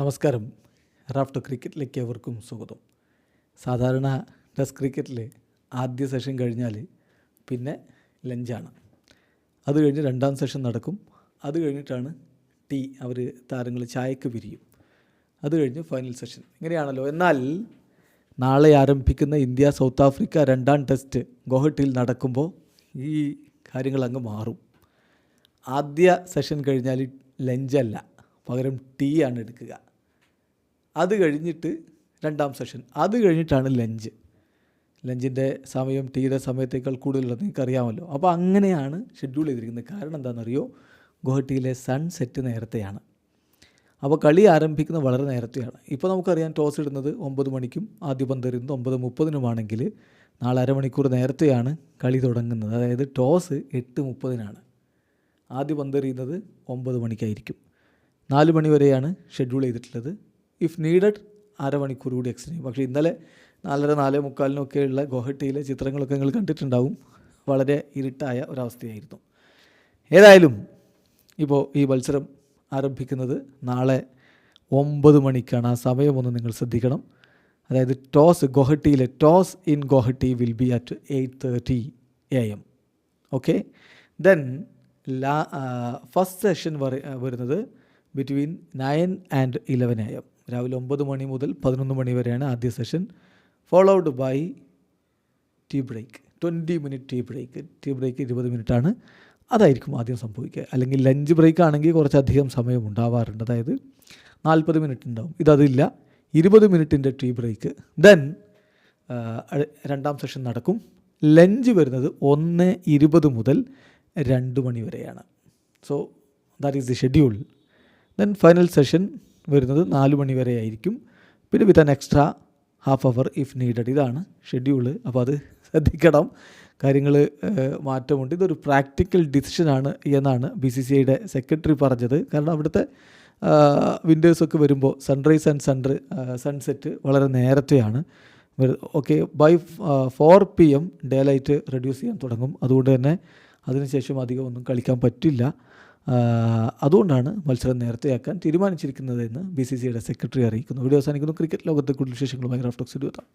നമസ്കാരം. റാഫ്റ്റോ ക്രിക്കറ്റിലേക്ക് അവർക്കും സ്വാഗതം. സാധാരണ ടെസ്റ്റ് ക്രിക്കറ്റിൽ ആദ്യ സെഷൻ കഴിഞ്ഞാൽ പിന്നെ ലഞ്ചാണ്. അത് കഴിഞ്ഞ് രണ്ടാം സെഷൻ നടക്കും. അത് കഴിഞ്ഞിട്ടാണ് ടീ അവർ താരങ്ങൾ ചായക്ക് പിരിയും അത് കഴിഞ്ഞ് ഫൈനൽ സെഷൻ. ഇങ്ങനെയാണല്ലോ. എന്നാൽ നാളെ ആരംഭിക്കുന്ന ഇന്ത്യ സൗത്ത് ആഫ്രിക്ക രണ്ടാം ടെസ്റ്റ് ഗോഹട്ടിയിൽ നടക്കുമ്പോൾ ഈ കാര്യങ്ങൾ അങ്ങ് മാറും. ആദ്യ സെഷൻ കഴിഞ്ഞാൽ ലഞ്ചല്ല. പകരം ടീ ആണ് എടുക്കുക. അത് കഴിഞ്ഞിട്ട് രണ്ടാം സെഷൻ. അത് കഴിഞ്ഞിട്ടാണ് ലഞ്ച്. ലഞ്ചിന്റെ സമയം തീരെ സമയത്തേക്കാൾ കൂടുതലുള്ളത് നിങ്ങൾക്ക് അറിയാമല്ലോ അപ്പോൾ അങ്ങനെയാണ് ഷെഡ്യൂൾ ചെയ്തിരിക്കുന്നത്. കാരണം എന്താണെന്നറിയോ? ഗുവാഹട്ടിയിലെ സൺസെറ്റ് നേരത്തെയാണ്. അപ്പോൾ കളി ആരംഭിക്കുന്നത് വളരെ നേരത്തെയാണ്. ഇപ്പോൾ നമുക്കറിയാം ടോസ് ഇടുന്നത് ഒമ്പത് മണിക്കും ആദ്യ പന്ത് എറിയുന്നത് ഒമ്പത് മുപ്പതിനുമാണെങ്കിൽ നാളെ അരമണിക്കൂർ നേരത്തെയാണ് കളി തുടങ്ങുന്നത്. അതായത് ടോസ് എട്ട് മുപ്പതിനാണ്. ആദ്യ പന്തെറിയുന്നത് ഒമ്പത് മണിക്കായിരിക്കും. നാല് മണി വരെയാണ് ഷെഡ്യൂൾ ചെയ്തിട്ടുള്ളത്. ഇഫ് നീഡഡ് അരമണിക്കൂർ കൂടി എക്സ്റ്റെൻഡ് ചെയ്യും. പക്ഷേ ഇന്നലെ നാലര നാല് മുക്കാലിനൊക്കെയുള്ള ഗുവാഹട്ടിയിലെ ചിത്രങ്ങളൊക്കെ നിങ്ങൾ കണ്ടിട്ടുണ്ടാവും. വളരെ ഇരുട്ടായ ഒരവസ്ഥയായിരുന്നു. ഏതായാലും ഇപ്പോൾ ഈ മത്സരം ആരംഭിക്കുന്നത് നാളെ ഒമ്പത് മണിക്കാണ്. ആ സമയമൊന്ന് നിങ്ങൾ ശ്രദ്ധിക്കണം. അതായത് toss ഗോഹട്ടിയിലെ toss in Guwahati will be at eight thirty A M okay then ലാ ഫസ്റ്റ് സെഷൻ വരുന്നത് between nine and eleven A M രാവിലെ ഒമ്പത് മണി മുതൽ പതിനൊന്ന് മണി വരെയാണ് ആദ്യ session. Followed by tea break twenty minute tea break tea break ഇരുപത് മിനിറ്റാണ് അതായിരിക്കും ആദ്യം സംഭവിക്കുക. അല്ലെങ്കിൽ ലഞ്ച് ബ്രേക്ക് ആണെങ്കിൽ കുറച്ചധികം സമയം ഉണ്ടാവാറുണ്ട്. അതായത് നാൽപ്പത് മിനിറ്റ് ഉണ്ടാവും. ഇതതില്ല ഇരുപത് മിനിറ്റിന്റെ ടീ ബ്രേക്ക് ദെൻ രണ്ടാം സെഷൻ നടക്കും. ലഞ്ച് വരുന്നത് ഒന്ന് ഇരുപത് മുതൽ രണ്ട് മണി വരെയാണ്. So that is the schedule then final session വരുന്നത് നാല് മണി വരെ ആയിരിക്കും. പിന്നെ with an extra half hour if needed ഇതാണ് ഷെഡ്യൂൾ അപ്പോൾ അത് ശ്രദ്ധിക്കണം. കാര്യങ്ങൾ മാറ്റമുണ്ട്. ഇതൊരു പ്രാക്ടിക്കൽ ഡിസിഷനാണ് എന്നാണ് ബി സി സി ഐയുടെ സെക്രട്ടറി പറഞ്ഞത്. കാരണം അവിടുത്തെ വിൻഡേഴ്സൊക്കെ വരുമ്പോൾ സൺറൈസ് ആൻഡ് സൺറ് സൺസെറ്റ് വളരെ നേരത്തെയാണ്. Okay by four P M daylight reduce ചെയ്യാൻ തുടങ്ങും. അതുകൊണ്ട് തന്നെ അതിനുശേഷം അധികം ഒന്നും കളിക്കാൻ പറ്റില്ല. അതുകൊണ്ടാണ് മത്സരം നേരത്തെയാക്കാൻ തീരുമാനിച്ചിരിക്കുന്നതെന്ന് ബി സി സിയുടെ സെക്രട്ടറി അറിയിക്കുന്നു. വീഡിയോ അവസാനിക്കുന്നു. ക്രിക്കറ്റ് ലോകത്തെ കൂടുതൽ വിശേഷങ്ങളുമായി റാഫ്റ്റോക്സ് എത്താം.